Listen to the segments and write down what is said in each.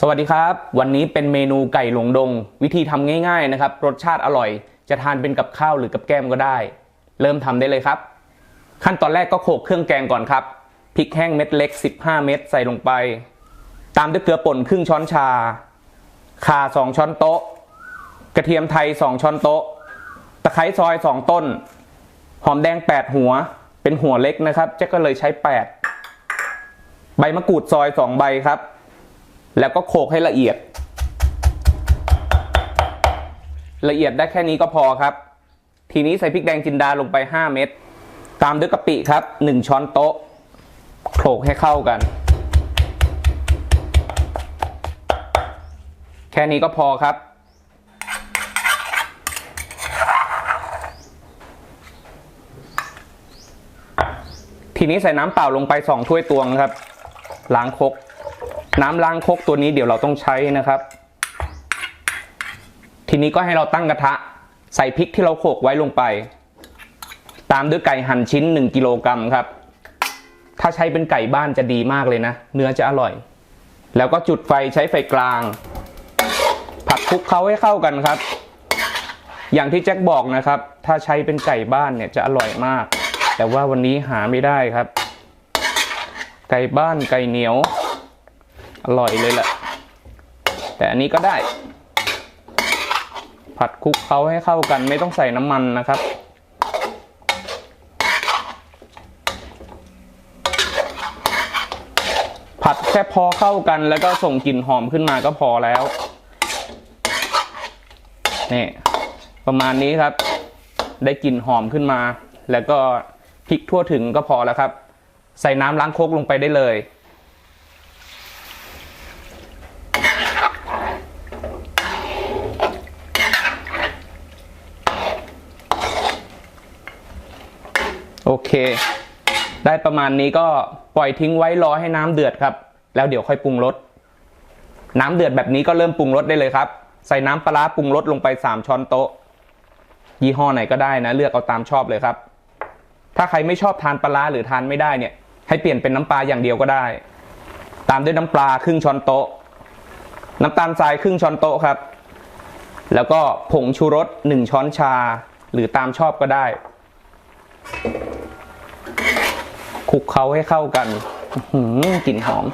สวัสดีครับ วันนี้เป็นเมนูไก่หลงดง วิธีทำง่าย ๆนะครับ รสชาติอร่อย จะทานเป็นกับข้าวหรือกับแกล้มก็ได้ เริ่มทำได้เลยครับ ขั้นตอนแรกก็โขลกเครื่องแกงก่อนครับพริกแห้งเม็ดเล็ก 15 เม็ดใส่ลงไป ตามด้วยเกลือป่นครึ่งช้อนชา ข่า 2 ช้อนโต๊ะ กระเทียมไทย 2 ช้อนโต๊ะ ตะไคร้ซอย 2 ต้น หอมแดง 8 หัว เป็นหัวเล็กนะครับเจ๊ก็เลยใช้ 8 ใบมะกรูดซอย 2 ใบครับ แล้วก็โขลกให้ละเอียด ละเอียดได้แค่นี้ก็พอครับ ทีนี้ใส่พริกแดงจินดาลงไป 5 เม็ดตามด้วยกะปิครับ 1 ช้อนโต๊ะโขลกให้เข้ากัน แค่นี้ก็พอครับ ทีนี้ใส่น้ำเปล่าลงไป 2 ถ้วยตวงครับ ล้างครก น้ำล้างคกตัวนี้เดี๋ยวเราต้องใช้นะครับ ทีนี้ก็ให้เราตั้งกระทะ ใส่พริกที่เราโขกไว้ลงไป ตามด้วยไก่หั่นชิ้น 1กิโลกรัมครับ ถ้าใช้เป็นไก่บ้านจะดีมากเลยนะ เนื้อจะอร่อย แล้วก็จุดไฟใช้ไฟกลาง ผัดคลุกเคล้าให้เข้ากันครับ อย่างที่แจ็คบอกนะครับ ถ้าใช้เป็นไก่บ้านเนี่ยจะอร่อยมาก แต่ว่าวันนี้หาไม่ได้ครับ ไก่บ้านไก่เหนียว อร่อยเลยแหละ แต่อันนี้ก็ได้ ผัดคลุกเคล้าให้เข้ากันไม่ต้องใส่น้ำมันนะครับ ผัดแค่พอเข้ากันแล้วก็ส่งกลิ่นหอมขึ้นมาก็พอแล้วนี่ประมาณนี้ครับ ได้กลิ่นหอมขึ้นมา แล้วก็พริกทั่วถึงก็พอแล้วครับ ใส่น้ำล้างโคกลงไปได้เลย โอเค ได้ประมาณนี้ก็ปล่อยทิ้งไว้รอให้น้ำเดือดครับ แล้วเดี๋ยวค่อยปรุงรสน้ำเดือดแบบนี้ก็เริ่มปรุงรสได้เลยครับ ใส่น้ำปลาปรุงรสลงไป 3 ช้อนโต๊ะ ยี่ห้อไหนก็ได้นะ เลือกเอาตามชอบเลยครับ ถ้าใครไม่ชอบทานปลาหรือทานไม่ได้เนี่ย ให้เปลี่ยนเป็นน้ำปลาอย่างเดียวก็ได้ ตามด้วยน้ำปลาครึ่งช้อนโต๊ะ น้ำตาลทรายครึ่งช้อนโต๊ะครับ แล้วก็ผงชูรสหนึ่งช้อนชา หรือตามชอบก็ได้ ลุกเคล้าให้เข้ากันหืกลิ่นหอม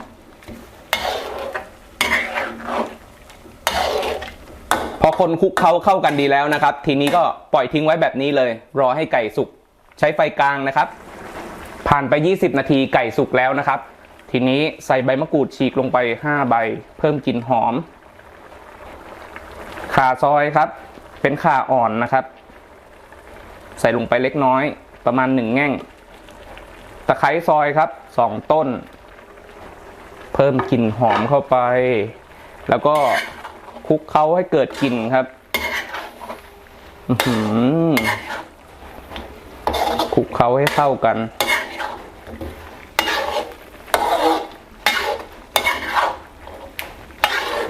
พอคนคลุกเคล้าเข้ากันดีแล้วนะครับ ทีนี้ก็ปล่อยทิ้งไว้แบบนี้เลย รอให้ไก่สุก ใช้ไฟกลางนะครับ ผ่านไป 20 นาทีไก่สุกแล้วนะครับ ทีนี้ใส่ใบมะกรูดฉีกลงไป 5 ใบ เพิ่มกลิ่นหอม ข่าซอยครับ เป็นข่าอ่อนนะครับ ใส่ลงไปเล็กน้อยประมาณ1แง่ง ตะไคร้ซอยครับ2ต้น เพิ่มกลิ่นหอมเข้าไป แล้วก็คลุกเคล้าให้เกิดกลิ่นครับคลุกเคล้าให้เข้ากัน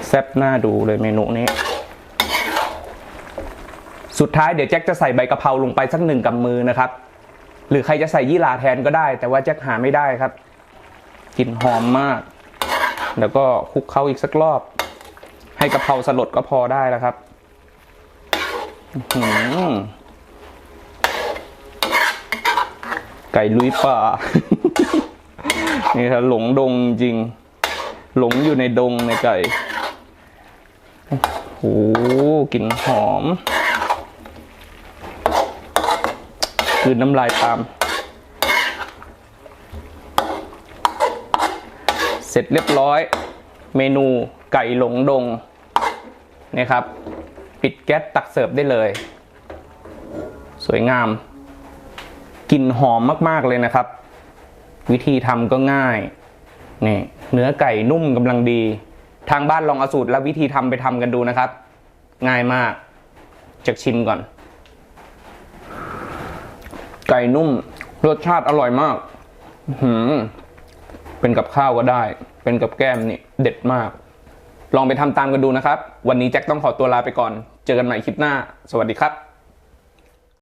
แซ่บหน้าดูเลยเมนูนี้ สุดท้ายเดี๋ยวแจ็คจะใส่ใบกะเพราลงไปสักหนึ่งกำมือนะครับ หรือใครจะใส่ยี่หร่าแทนก็ได้ แต่ว่าแจ็คหาไม่ได้ครับกลิ่นหอมมาก แล้วก็คลุกเคล้าอีกสักรอบ ให้กะเพราสลดก็พอได้แล้วครับหือไก่ลุยป่า นี่ครับหลงดงจริง หลงอยู่ในดงในไก่ โอ้โหกลิ่นหอม คือน้ำลายตามเสร็จเรียบร้อย เมนูไก่หลงดงนี่ครับ ปิดแก๊สตักเสิร์ฟได้เลย สวยงามกลิ่นหอมมาก ๆ เลยนะครับ วิธีทำก็ง่ายนี่เนื้อไก่นุ่มกำลังดี ทางบ้านลองเอาสูตรและวิธีทำไปทำกันดูนะครับ ง่ายมากจะชิมก่อน ไก่นุ่ม รสชาติอร่อยมากหืมเป็นกับข้าวก็ได้ เป็นกับแก้มนี่เด็ดมาก ลองไปทำตามกันดูนะครับ วันนี้แจ็คต้องขอตัวลาไปก่อน เจอกันใหม่คลิปหน้า สวัสดีครับ